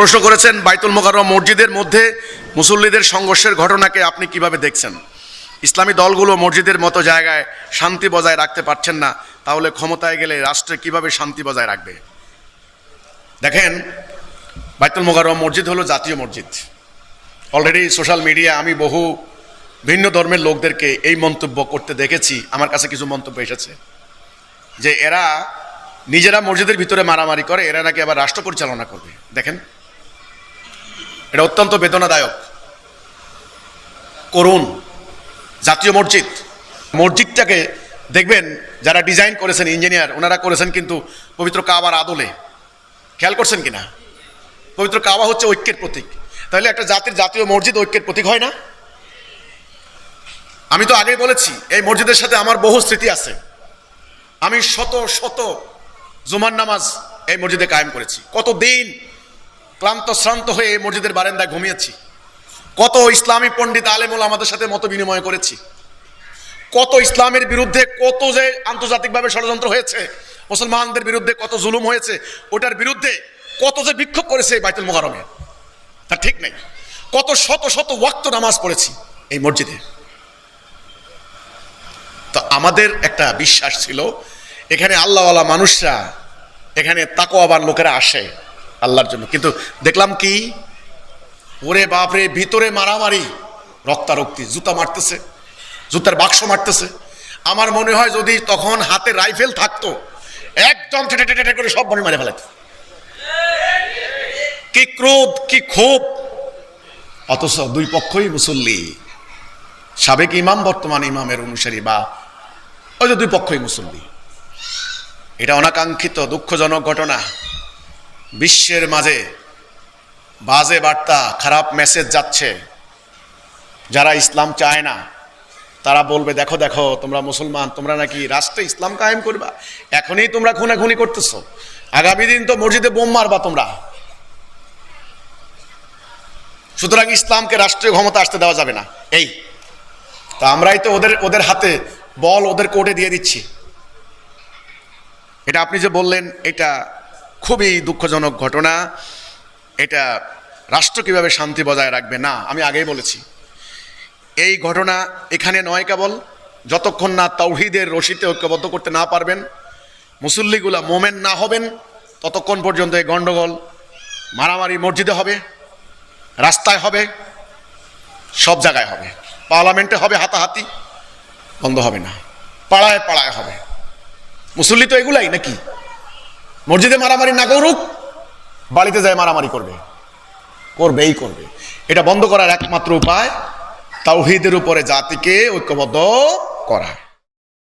প্রশ্ন করেছেন, বাইতুল মোকাররম মসজিদের মধ্যে মুসল্লিদের সংঘর্ষের ঘটনাকে আপনি কীভাবে দেখছেন? ইসলামী দলগুলো মসজিদের মতো জায়গায় শান্তি বজায় রাখতে পারছেন না, তাহলে ক্ষমতায় গেলে রাষ্ট্রে কীভাবে শান্তি বজায় রাখবে? দেখেন, বাইতুল মোকাররম মসজিদ হলো জাতীয় মসজিদ। অলরেডি সোশ্যাল মিডিয়া আমি বহু ভিন্ন ধর্মের লোকদেরকে এই মন্তব্য করতে দেখেছি, আমার কাছে কিছু মন্তব্য এসেছে। যে এরা নিজেরা মসজিদের ভিতরে মারামারি করে, এরা নাকি আবার রাষ্ট্র পরিচালনা করবে। দেখেন এটা অত্যন্ত বেদনাদায়ক। করুন। জাতীয় মসজিদ। মসজিদটাকে দেখবেন যারা ডিজাইন করেছেন, ইঞ্জিনিয়ার, ওনারা করেছেন কিন্তু পবিত্র কাবার আদলে। খেয়াল করছেন কিনা? পবিত্র কাবা হচ্ছে ঐক্যের প্রতীক। তাহলে একটা জাতির জাতীয় মসজিদ ঐক্যের প্রতীক হয় না? আমি তো আগেই বলেছি, এই মসজিদের সাথে আমার বহু স্মৃতি আছে। আমি শত শত জুমার নামাজ এই মসজিদে কায়েম করেছি। কত দিন ক্লান্ত, শ্রান্ত হয়ে এই মসজিদের বারান্দায় ঘুমিয়েছি। কত ইসলামী পণ্ডিত আলেমুল আমাদের সাথে মত বিনিময় করেছি। কত ইসলামের বিরুদ্ধে কত যে আন্তর্জাতিকভাবে ষড়যন্ত্র হয়েছে, মুসলমানদের বিরুদ্ধে কত জুলুম হয়েছে, ওটার বিরুদ্ধে কত যে বিক্ষোভ করেছে এই বাইতুল মোহরমে তা ঠিক নেই। কত শত শত ওয়াক্ত নামাজ পড়েছি এই মসজিদে। তো আমাদের একটা বিশ্বাস ছিল, এখানে আল্লাহওয়ালা মানুষরা, এখানে তাকোয়াবার লোকেরা আসে। আল্লাহর জন্য। কিন্তু দেখলাম কি? ওরে বাপরে, ভিতরে মারামারি, রক্তারক্তি, জুতা মারতেছে, জুতার বাক্স মারতেছে। আমার মনে হয় যদি তখন হাতে রাইফেল থাকতো, একদম করে সব মনে মারে ফেলাত কি ক্রোধ, কি ক্ষোভ। অথচ দুই পক্ষই মুসল্লি। সাবেক ইমাম, বর্তমান ইমামের অনুসারী বা ওই যে দুই পক্ষই মুসল্লি। এটা অনাকাঙ্ক্ষিত, দুঃখজনক ঘটনা। বিশ্বের মাঝে বাজে বার্তা, খারাপ মেসেজ যাচ্ছে। যারা ইসলাম চায় না, তারা বলবে, দেখো দেখো, তোমরা মুসলমান, তোমরা নাকি রাষ্ট্রে ইসলাম কায়েম করবা? এখনই তোমরা খুনাখুনি করতেছো। আগামী দিন তো মসজিদে বোম মারবা তোমরা। সুতরাং ইসলামকে রাষ্ট্রীয় ক্ষমতা আসতে দেওয়া যাবে না। এই, তা আমরাই তো ওদের ওদের হাতে বল ওদের কোর্টে দিয়ে দিচ্ছি। এটা আপনি যে বললেন, এটা খুবই দুঃখজনক ঘটনা। এটা রাষ্ট্র কীভাবে শান্তি বজায় রাখবে? না, আমি আগেই বলেছি। এই ঘটনা এখানে নয় কেবল, যতক্ষণ না তৌহিদের রশিতে ঐক্যবদ্ধ করতে না পারবেন, মুসল্লিগুলা মোমেন না হবেন, ততক্ষণ পর্যন্ত এই গণ্ডগোল মারামারি মসজিদে হবে, রাস্তায় হবে, সব জায়গায় হবে। পার্লামেন্টে হবে হাতাহাতি, বন্ধ হবে না। পাড়ায় পাড়ায় হবে। মুসল্লি তো এগুলাই নাকি? মসজিদে মারামারি না করুক বাড়িতে যায় মারামারি করবে। করবেই করবে। এটা বন্ধ করার একমাত্র উপায়, তাওহিদের উপরে জাতিকে ঐক্যবদ্ধ করা।